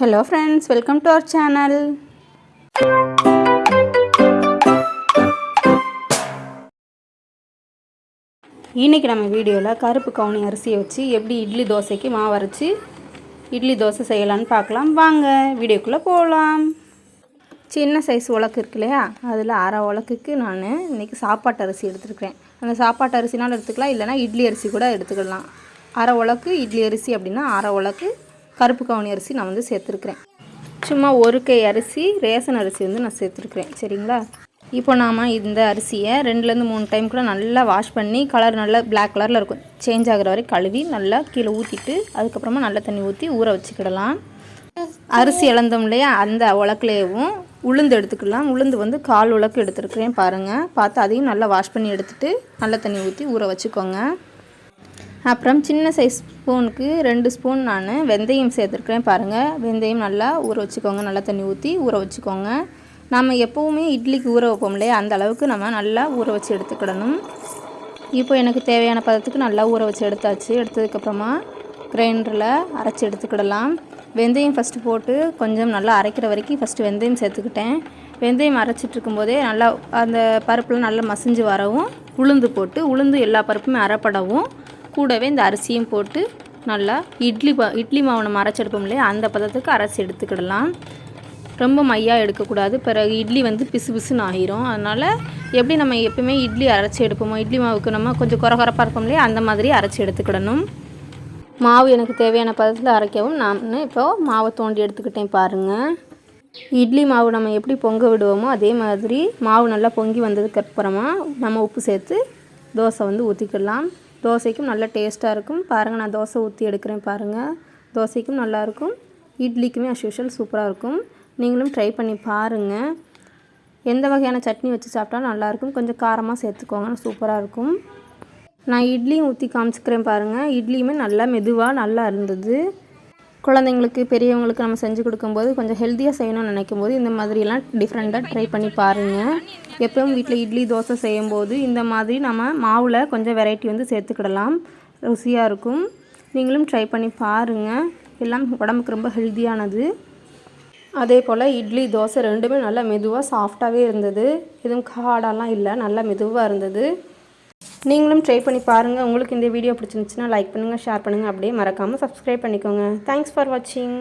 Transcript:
Hello friends welcome to our channel இன்றைக்கி நம்ம வீடியோவில் கருப்பு கவுனி அரிசியை வச்சு எப்படி இட்லி தோசைக்கு மாவு அரைச்சி இட்லி தோசை செய்யலான்னு பார்க்கலாம். வாங்க வீடியோக்குள்ளே போகலாம் சின்ன சைஸ் உலக்கு இருக்கு இல்லையா? அதில் அரை உலக்குக்கு நான் இன்றைக்கி சாப்பாட்டு அரிசி எடுத்துருக்கிறேன். அந்த சாப்பாட்டு அரிசினாலும் எடுத்துக்கலாம் இல்லைனா இட்லி அரிசி கூட எடுத்துக்கலாம். அரை உலக்கு இட்லி அரிசி அப்படின்னா அரை உலக்கு கருப்பு கவுனி அரிசி நான் வந்து சேர்த்துருக்குறேன். சும்மா ஒரு கை அரிசி ரேசன் அரிசி வந்து நான் சேர்த்துருக்குறேன். சரிங்களா? இப்போ நாம் இந்த அரிசியை ரெண்டுலேருந்து மூணு டைம் கூட நல்லா வாஷ் பண்ணி கலர் நல்லா பிளாக் கலரில் இருக்கும். சேஞ்ச் ஆகிற வரை கழுவி நல்லா கீழே ஊற்றிட்டு அதுக்கப்புறமா நல்ல தண்ணி ஊற்றி ஊற வச்சுக்கிடலாம். அரிசி இழந்தோம் இல்லையா? அந்த உலக்குலேயும் உளுந்து எடுத்துக்கலாம். உளுந்து வந்து கால் உலக்கு எடுத்துருக்குறேன் பாருங்கள் பார்த்து அதையும் நல்லா வாஷ் பண்ணி எடுத்துகிட்டு நல்ல தண்ணி ஊற்றி ஊற வச்சுக்கோங்க. அப்புறம் சின்ன சைஸ் ஸ்பூனுக்கு ரெண்டு ஸ்பூன் நான் வெந்தயம் சேர்த்துருக்குறேன் பாருங்கள் வெந்தயம் நல்லா ஊற வச்சுக்கோங்க. நல்லா தண்ணி ஊற்றி ஊற வச்சுக்கோங்க. நம்ம எப்போவுமே இட்லிக்கு ஊற வைப்போம் இல்லையா? அந்த அளவுக்கு நம்ம நல்லா ஊற வச்சு எடுத்துக்கிடணும். இப்போ எனக்கு தேவையான பதத்துக்கு நல்லா ஊற வச்சு எடுத்தாச்சு. எடுத்ததுக்கப்புறமா கிரைண்டரில் அரைச்சி எடுத்துக்கிடலாம். வெந்தயம் ஃபஸ்ட்டு போட்டு கொஞ்சம் நல்லா அரைக்கிற வரைக்கும் ஃபஸ்ட்டு வெந்தயம் சேர்த்துக்கிட்டேன். வெந்தயம் அரைச்சிட்டு இருக்கும்போதே நல்லா அந்த பருப்பில் நல்லா மசிஞ்சு வரவும் உளுந்து போட்டு உளுந்து எல்லா பருப்புமே அரைப்படவும் கூடவே இந்த அரிசியும் போட்டு நல்லா இட்லி ப இட்லி மாவு நம்ம அரைச்செடுப்போம் இல்லையா? அந்த பதத்துக்கு அரைச்சி எடுத்துக்கிடலாம். ரொம்ப மையாக எடுக்கக்கூடாது. பிறகு இட்லி வந்து பிசு பிசுன்னு ஆகிரும் அதனால் எப்படி நம்ம எப்பவுமே இட்லி அரைச்சி எடுப்போமோ இட்லி மாவுக்கு நம்ம கொஞ்சம் குறை குறைப்பாக இருப்போம் இல்லையா? அந்த மாதிரி அரைச்சி எடுத்துக்கிடணும். மாவு எனக்கு தேவையான பதத்தில் அரைக்கவும். நான் இப்போது மாவை தோண்டி எடுத்துக்கிட்டேன் பாருங்கள் இட்லி மாவு நம்ம எப்படி பொங்க விடுவோமோ அதே மாதிரி மாவு நல்லா பொங்கி வந்ததுக்கு அப்புறமா நம்ம உப்பு சேர்த்து தோசை வந்து ஊற்றிக்கிடலாம் தோசைக்கும் நல்ல டேஸ்ட்டாக இருக்கும். பாருங்கள் நான் தோசை ஊற்றி எடுக்கிறேன் பாருங்கள் தோசைக்கும் நல்லாயிருக்கும் இட்லிக்குமே அஸ் யூஷுவல் சூப்பராக இருக்கும். நீங்களும் ட்ரை பண்ணி பாருங்கள் எந்த வகையான சட்னி வச்சு சாப்பிட்டாலும் நல்லாயிருக்கும் கொஞ்சம் காரமாக சேர்த்துக்கோங்க சூப்பராக இருக்கும். நான் இட்லியும் ஊற்றி காமிச்சிக்கிறேன் பாருங்கள் இட்லியுமே நல்லா மெதுவாக நல்லா இருந்தது. குழந்தைங்களுக்கு பெரியவங்களுக்கு நம்ம செஞ்சு கொடுக்கும்போது கொஞ்சம் ஹெல்த்தியாக செய்யணும்னு நினைக்கும் போது இந்த மாதிரிலாம் டிஃப்ரெண்ட்டாக ட்ரை பண்ணி பாருங்கள் எப்பவும் வீட்டில் இட்லி தோசை செய்யும்போது இந்த மாதிரி நம்ம மாவில் கொஞ்சம் வெரைட்டி வந்து சேர்த்துக்கிடலாம். ருசியாக இருக்கும். நீங்களும் ட்ரை பண்ணி பாருங்கள் எல்லாம் உடம்புக்கு ரொம்ப ஹெல்த்தியானது அதே போல் இட்லி தோசை ரெண்டுமே நல்லா மெதுவாக சாஃப்டாகவே இருந்தது. எதுவும் காடெல்லாம் இல்லை. நல்லா மெதுவாக இருந்தது. நீங்களும் ட்ரை பண்ணி பாருங்கள் உங்களுக்கு இந்த வீடியோ பிடிச்சிருந்துச்சுன்னா லைக் பண்ணுங்கள் ஷேர் பண்ணுங்கள் அப்படியே மறக்காமல் சப்ஸ்கிரைப் பண்ணிக்கோங்க. தேங்க்ஸ் ஃபார் வாட்சிங்